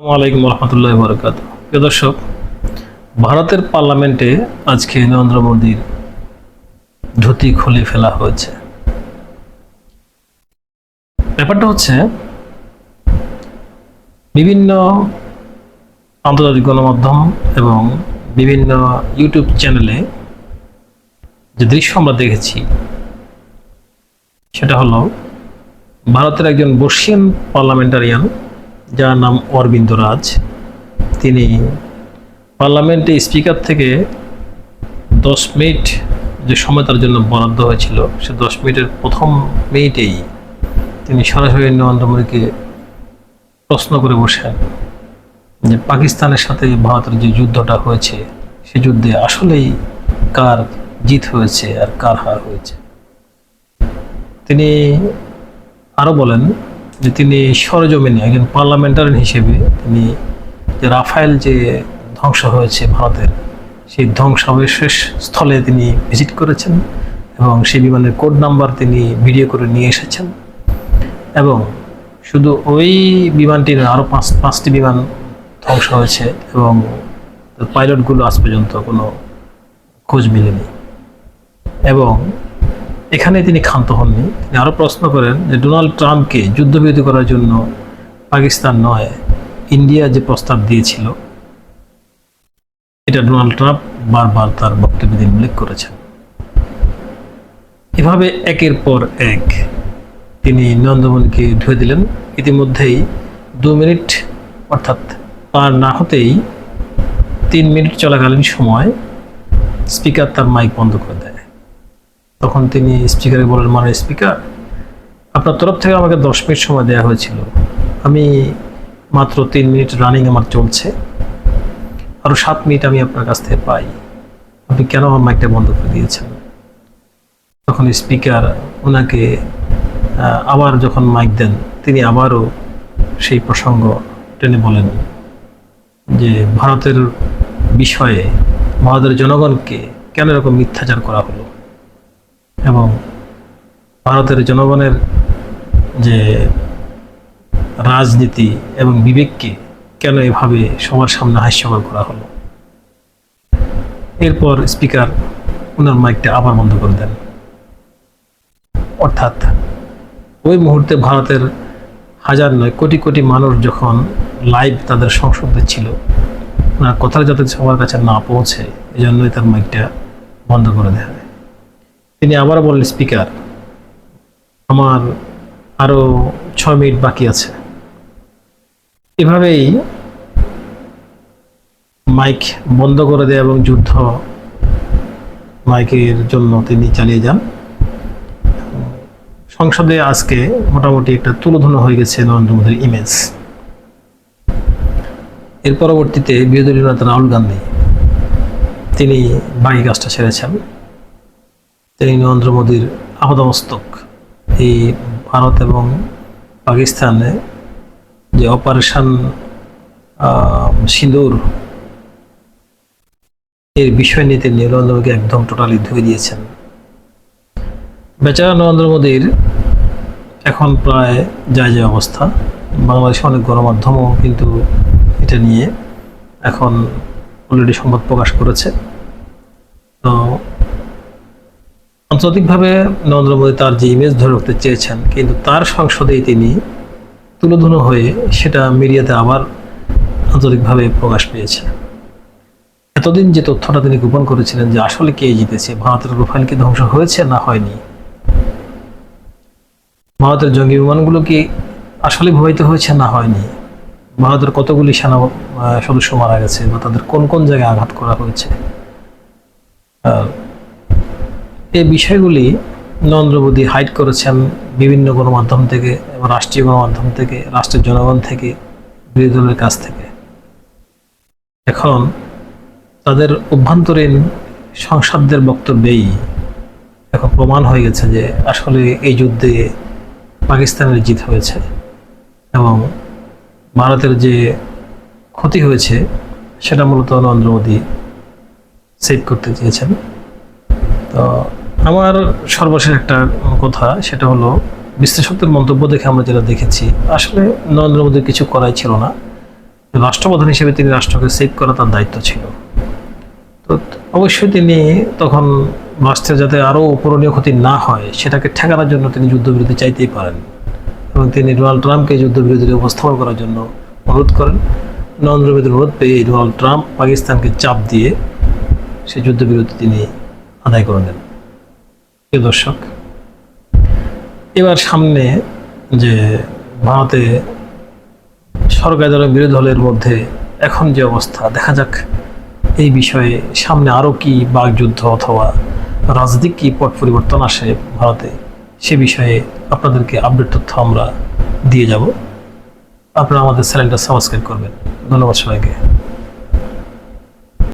আসসালামু আলাইকুম রহমতুল্লাহ বরকাত প্রিয় দর্শক, ভারতের পার্লামেন্টে আজকে নরেন্দ্র মোদীর ধুতি খুলে ফেলা হয়েছে। ব্যাপারটা হচ্ছে, বিভিন্ন আন্তর্জাতিক গণমাধ্যম এবং বিভিন্ন ইউটিউব চ্যানেলে যে দৃশ্য আমরা দেখেছি, সেটা হলো ভারতের একজন বর্ষিয়ান পার্লামেন্টারিয়ান যার নাম অরবিন্দ রাজ। তিনি পার্লামেন্টে স্পিকার থেকে দশ মিনিট যে সময় তার জন্য বরাদ্দ হয়েছিল, সে দশ মিনিটের প্রথম মিনিটেই তিনি সরাসরি নরেন্দ্র মোদীকে প্রশ্ন করে বসেন যে পাকিস্তানের সাথে ভারতের যে যুদ্ধটা হয়েছে, সে যুদ্ধে আসলেই কার জিত হয়েছে আর কার হার হয়েছে। তিনি আরও বলেন যে তিনি সরজমিনে একজন পার্লামেন্টারিয়ান হিসেবে তিনি যে রাফায়েল যে ধ্বংস হয়েছে ভারতের, সেই ধ্বংসাবশেষ স্থলে তিনি ভিজিট করেছেন এবং সেই বিমানের কোড নাম্বার তিনি ভিডিও করে নিয়ে এসেছেন। এবং শুধু ওই বিমানটি আরও পাঁচ, পাঁচটি বিমান ধ্বংস হয়েছে এবং পাইলটগুলো আজ পর্যন্ত কোনো খোঁজ মেলেনি। এবং এখানে তিনি ক্ষান্ত হননি। তিনি আরও প্রশ্ন করেন যে ডোনাল্ড ট্রাম্পকে যুদ্ধবিরতি করার জন্য পাকিস্তান নয়, ইন্ডিয়া যে প্রস্তাব দিয়েছিল, এটা ডোনাল্ড ট্রাম্প বারবার তার বক্তব্যে তিনি উল্লেখ করেছেন। এভাবে একের পর এক তিনি নন্দমনকে ধুয়ে দিলেন। ইতিমধ্যেই দু মিনিট, অর্থাৎ পার না হতেই তিন মিনিট চলাকালীন সময় স্পিকার তার মাইক বন্ধ করে দেয়। তখন তিনি স্পিকারকে বলেন মানে স্পিকার আপনার তরফ থেকে আমাকে দশ মিনিট সময় দেওয়া হয়েছিল। আমি মাত্র তিন মিনিট রানিং আমার চলছে। আরও সাত মিনিট আমি আপনার কাছ থেকে পাই। আপনি কেন আমার মাইকটা বন্ধ করে দিয়েছেন? তখন স্পিকার ওনাকে আবার যখন মাইক দেন, তিনি আবারও সেই প্রসঙ্গ টেনে বলেন যে, ভারতের বিষয়ে, ভারতের জনগণকে কেন এরকম মিথ্যাচার করা হলো? এবং ভারতের জনগণের যে রাজনীতি এবং বিবেককে কেন এভাবে সবার সামনে হাস্যকর করা হলো? এরপর স্পিকার, ওনার মাইকটা আবার বন্ধ করে দেন। অর্থাৎ ওই মুহূর্তে ভারতের হাজার নয়, কোটি কোটি মানুষ যখন লাইভ তাদের সংসদে ছিল ওনার কথা যাতে সবার কাছে না পৌঁছে এই জন্যই তার মাইকটা বন্ধ করে হয়। তিনি আবার বললেন, স্পিকার, আমার আরও ছয় মিনিট বাকি আছে। এভাবেই মাইক বন্ধ করে দেয় এবং যুদ্ধ মাইকের জন্য তিনি চালিয়ে যান। সংসদে আজকে মোটামুটি একটা তুলোধনো হয়ে গেছে নরেন্দ্র মোদীর ইমেজ এর পরবর্তীতে বিরোধী নেতা রাহুল গান্ধী, তিনি বাকি কাজটা সেরেছেন। তিনি নরেন্দ্র মোদীর আপাদমস্তক। এই ভারত এবং পাকিস্তানে যে অপারেশন সিঁদুর, এর বিষয় নিয়ে তিনি নরেন্দ্র মোদীকে একদম টোটালি ধুয়ে দিয়েছেন। বেচারা নরেন্দ্র মোদীর এখন প্রায় যায় যায় অবস্থা। বাংলাদেশে অনেক গণমাধ্যমও কিন্তু এটা নিয়ে এখন অলরেডি সংবাদ প্রকাশ করেছে। আন্তর্জাতিকভাবে নরেন্দ্র মোদী তার যে ইমেজ ধরে রাখতে চেয়েছেন, কিন্তু তার সংসদেই তিনি তুলোধুনো হয়ে সেটা মিডিয়াতে আবার আন্তর্জাতিকভাবে প্রকাশ পেয়েছে এতদিন যে তথ্যটা তিনি গোপন করেছিলেন যে আসলে কে জিতেছে, ভারতের প্রোফাইল কি ধ্বংস হয়েছে না হয়নি? ভারতের জঙ্গি বিমানগুলো কি আসলে প্রভাবিত হয়েছে না হয়নি? ভারতের কতগুলি সেনা সদস্য মারা গেছে বা তাদের কোন কোন জায়গায় আঘাত করা হয়েছে? এই বিষয়গুলি নরেন্দ্র মোদী হাইড করেছেন বিভিন্ন গণমাধ্যম থেকে এবং রাষ্ট্রীয় গণমাধ্যম থেকে, রাষ্ট্রের জনগণ থেকে, বিরোধী দলের কাছ থেকে। এখন তাদের অভ্যন্তরীণ সংসদদের বক্তব্যেই এখন প্রমাণ হয়ে গেছে যে আসলে এই যুদ্ধে পাকিস্তানের জিত হয়েছে এবং ভারতের যে ক্ষতি হয়েছে সেটা মূলত নরেন্দ্র মোদী সেভ করতে চেয়েছেন। তো আমার সর্বশেষ একটা কথা, সেটা হলো বিশ্লেষকদের মন্তব্য দেখে আমরা যেটা দেখেছি, আসলে নরেন্দ্র মোদীর কিছু করাই ছিল না। রাষ্ট্রপ্রধান হিসেবে তিনি রাষ্ট্রকে সেভ করা তার দায়িত্ব ছিল। তো অবশ্যই তিনি তখন রাষ্ট্রের যাতে আরও উপরণীয় ক্ষতি না হয়, সেটাকে ঠেকানোর জন্য তিনি যুদ্ধবিরতি চাইতেই পারেন। এবং তিনি ডোনাল্ড ট্রাম্পকে যুদ্ধবিরতিতে উপস্থাপন করার জন্য অনুরোধ করেন। নরেন্দ্র মোদীর অনুরোধ পেয়ে ডোনাল্ড ট্রাম্প পাকিস্তানকে চাপ দিয়ে সেই যুদ্ধবিরতি তিনি আদায় করে নেন। প্রিয় দর্শক, এবার সামনে যে ভারতে সরকারি দল এবং বিরোধী দলের মধ্যে এখন যে অবস্থা, দেখা যাক এই বিষয়ে সামনে আরও কি বাকযুদ্ধ অথবা রাজনৈতিক কি পট পরিবর্তন আসে ভারতে, সে বিষয়ে আপনাদেরকে আপডেট তথ্য আমরা দিয়ে যাব। আপনারা আমাদের চ্যানেলটা সাবস্ক্রাইব করবেন। ধন্যবাদ সবাইকে।